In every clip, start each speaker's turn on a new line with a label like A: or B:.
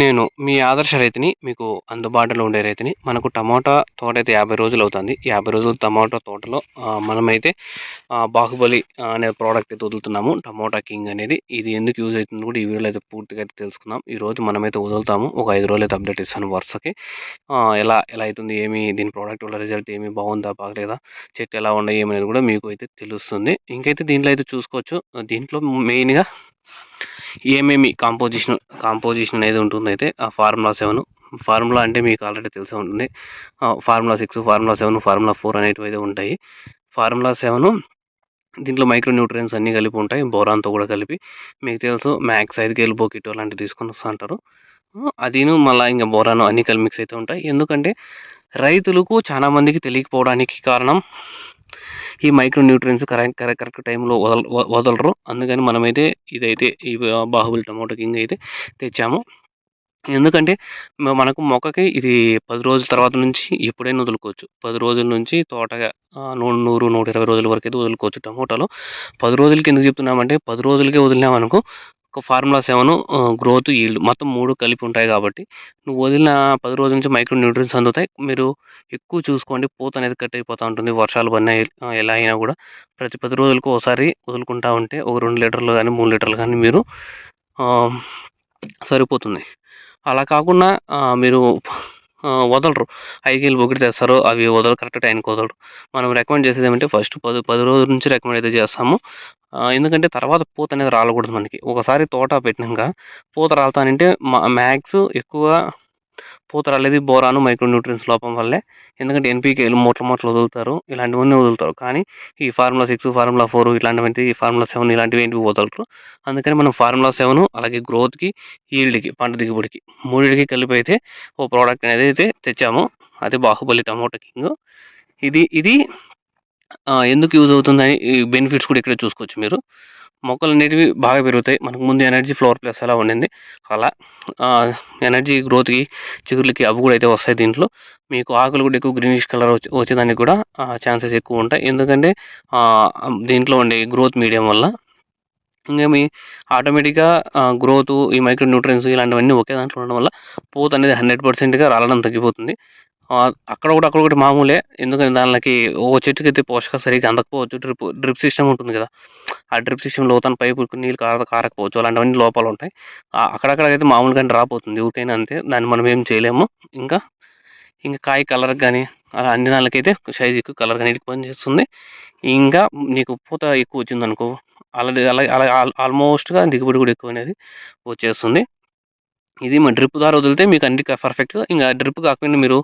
A: నేను మీ ఆదర్శ రైతుని మీకు అందుబాటులో ఉండే రైతుని మనకు టమోటా తోట అయితే యాభై రోజులు అవుతుంది యాభై రోజులు టమాటా తోటలో మనమైతే బాహుబలి అనే ప్రోడక్ట్ అయితే వదులుతున్నాము. టమోటా కింగ్ అనేది ఇది ఎందుకు యూజ్ అవుతుంది కూడా ఈ వీడియోలో అయితే పూర్తిగా అయితే తెలుసుకుందాం. ఈ రోజు మనమైతే వదులుతాము. ఒక ఐదు రోజులు అయితే అప్డేట్ ఇస్తాను వరుసకి. ఎలా ఎలా అవుతుంది ఏమి దీని ప్రోడక్ట్ వల్ల రిజల్ట్ ఏమి బాగుందా బాగలేదా చెట్టు ఎలా ఉన్నాయి ఏమనేది కూడా మీకు అయితే తెలుస్తుంది. ఇంకైతే దీంట్లో అయితే చూసుకోవచ్చు. దీంట్లో మెయిన్గా ఏమేమి కాంపోజిషన్ కాంపోజిషన్ అనేది ఉంటుంది అయితే ఆ ఫార్ములా సెవెన్ ఫార్ములా అంటే మీకు ఆల్రెడీ తెలిసే ఉంటుంది. Formula six formula seven formula four అనేటివి అయితే ఉంటాయి. ఫార్ములా సెవెన్ దీంట్లో మైక్రో న్యూట్రియన్స్ అన్నీ కలిపి ఉంటాయి. బోరాన్తో కూడా కలిపి. మీకు తెలుసు మ్యాక్స్ ఐదు కేలు బోకిట్ అలాంటివి తీసుకొని వస్తూ అంటారు. అదిను మళ్ళీ ఇంకా బోరాను అన్ని కలిపి మిక్స్ అయితే ఉంటాయి. ఎందుకంటే రైతులకు చాలా మందికి తెలియకపోవడానికి కారణం ఈ micro nutrients correct correct correct టైంలో వదల వదలరు. అందుకని మనమైతే ఇదైతే ఈ బాహుబలి టమోటో కింగ్ అయితే తెచ్చాము. ఎందుకంటే మనకు మొక్కకి ఇది పది రోజుల తర్వాత నుంచి ఎప్పుడైనా వదులుకోవచ్చు. పది రోజుల నుంచి తోటగా నూరు నూట ఇరవై రోజుల వరకు అయితే వదులుకోవచ్చు టమోటాలో. పది రోజులకి ఎందుకు చెప్తున్నామంటే పది రోజులకే వదిలినామనుకో ఒక ఫార్ములా సెవెన్ గ్రోత్ ఈల్డ్ మొత్తం మూడు కలిపి ఉంటాయి కాబట్టి నువ్వు వదిలిన పది రోజుల నుంచి మైక్రో న్యూట్రియన్స్ అందుతాయి. మీరు ఎక్కువ చూసుకోండి పూత అనేది కట్ అయిపోతూ ఉంటుంది వర్షాలు పడినా ఎలా అయినా కూడా. ప్రతి పది రోజులకు ఒకసారి వదులుకుంటూ ఉంటే ఒక రెండు లీటర్లు కానీ మూడు లీటర్లు కానీ మీరు సరిపోతుంది. అలా కాకుండా మీరు వదలరు. ఐకేలు బొగ్గిడి తెస్తారు అవి వదలరు కరెక్ట్ టైంకి వదలరు. మనం రికమెండ్ చేసేది ఏమంటే ఫస్ట్ పది పది రోజుల నుంచి రికమెండ్ అయితే చేస్తాము. ఎందుకంటే తర్వాత పూత అనేది రాలకూడదు మనకి. ఒకసారి తోట పెట్టినాక పూత రాలుతానంటే మ్యాక్స్ ఎక్కువ పూత రాలేదు బోరాను మైక్రోన్యూట్రియన్స్ లోపం వల్లే. ఎందుకంటే ఎన్పీకేలు మూట్ల మూటలు వదులుతారు ఇలాంటివన్నీ వదులుతారు. కానీ ఈ ఫార్ములా సిక్స్ ఫార్ములా ఫోర్ ఇలాంటివి ఈ ఫార్ములా సెవెన్ ఇలాంటివి ఏంటివి వదలరు అందుకని మనం ఫార్ములా సెవెన్ అలాగే గ్రోత్కి ఈల్డ్కి పంట దిగుబడికి మూడింటికి కలిపి అయితే ఓ ప్రోడక్ట్ అనేది అయితే తెచ్చాము. అది బాహుబలి టమోటా కింగ్. ఇది ఇది ఎందుకు యూజ్ అవుతుందని బెనిఫిట్స్ కూడా ఇక్కడ చూసుకోవచ్చు మీరు. మొక్కలు అనేటివి బాగా పెరుగుతాయి. మనకు ముందు ఎనర్జీ ఫ్లోర్ ప్లస్ అలా ఉండింది. అలా ఎనర్జీ గ్రోత్కి చిగుర్లకి అవి కూడా అయితే వస్తాయి దీంట్లో. మీకు ఆకులు కూడా ఎక్కువ గ్రీనిష్ కలర్ వచ్చేదానికి కూడా ఛాన్సెస్ ఎక్కువ ఉంటాయి. ఎందుకంటే దీంట్లో ఉండే గ్రోత్ మీడియం వల్ల. ఇంకా మీ ఆటోమేటిక్గా గ్రోత్ ఈ మైక్రో న్యూట్రియన్స్ ఇలాంటివన్నీ ఒకే దాంట్లో ఉండడం వల్ల పూత అనేది హండ్రెడ్ పర్సెంట్గా రాలడం తగ్గిపోతుంది. అక్కడ కూడా అక్కడ ఒకటి మామూలే. ఎందుకంటే దానికి ఓ చెట్టుకి అయితే పోషక సరిగ్గా అందకపోవచ్చు. డ్రిప్ డ్రిప్ సిస్టమ్ ఉంటుంది కదా. ఆ డ్రిప్ సిస్టమ్ లోతన పైపు నీళ్ళు కార కారకపోవచ్చు. అలాంటివన్నీ లోపాలు ఉంటాయి. అక్కడక్కడైతే అయితే మామూలుగా డ్రాప్ అవుతుంది ఊరికైనా అంతే. దాన్ని మనం ఏం చేయలేము. ఇంకా ఇంకా కాయ కలర్ కానీ అలా అన్ని దానికైతే సైజ్ ఎక్కువ కలర్ కానీ పని చేస్తుంది ఇంకా నీకు పూత ఎక్కువ వచ్చింది అనుకో అలా అలా ఆల్మోస్ట్గా దిగుబడి కూడా ఎక్కువ అనేది వచ్చేస్తుంది. ఇది మన డ్రిప్ ద్వారా వదిలితే మీకు అన్ని పర్ఫెక్ట్గా ఇంకా డ్రిప్ కాకుండా మీరు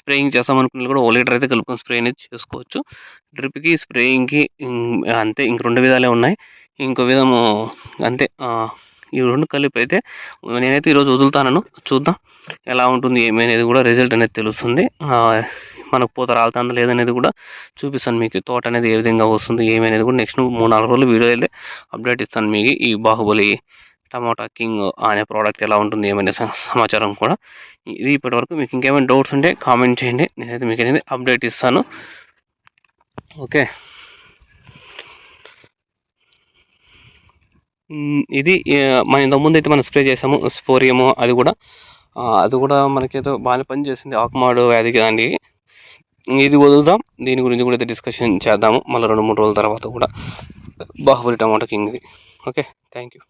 A: స్ప్రేయింగ్ చేస్తామనుకున్న కూడా ఓ లీటర్ అయితే కలుపుకొని స్ప్రే అనేది చేసుకోవచ్చు. డ్రిప్కి స్ప్రేయింగ్కి అంతే ఇంక రెండు విధాలే ఉన్నాయి. ఇంకో విధము అంతే ఈ రెండు కలిపి అయితే నేనైతే ఈరోజు వదులుతాను చూద్దాం ఎలా ఉంటుంది ఏమి అనేది కూడా రిజల్ట్ అనేది తెలుస్తుంది. మనకు పూత రాలుతుందా లేదనేది కూడా చూపిస్తాను మీకు. తోట అనేది ఏ విధంగా వస్తుంది ఏమి అనేది కూడా నెక్స్ట్ మూడు నాలుగు రోజులు వీడియో అయితే అప్డేట్ ఇస్తాను మీకు ఈ బాహుబలి టమాటా కింగ్ అనే ప్రోడక్ట్ ఎలా ఉంటుంది ఏమైనా సమాచారం కూడా ఇది ఇప్పటివరకు మీకు ఇంకేమైనా డౌట్స్ ఉంటే కామెంట్ చేయండి. నేనైతే మీకు అనేది అప్డేట్ ఇస్తాను. ఓకే. ఇది మన ఇంతకుముందు అయితే మనం స్ప్రే చేసాము స్పోరియము అది కూడా. అది కూడా మనకేదో బాగానే పనిచేసింది ఆకుమాడు వ్యాధికి దానికి ఇది వదులుదాం. దీని గురించి కూడా అయితే డిస్కషన్ చేద్దాము. మళ్ళీ రెండు మూడు రోజుల తర్వాత కూడా. బాహుబలి టమాటో కింగ్ది. ఓకే. Thank you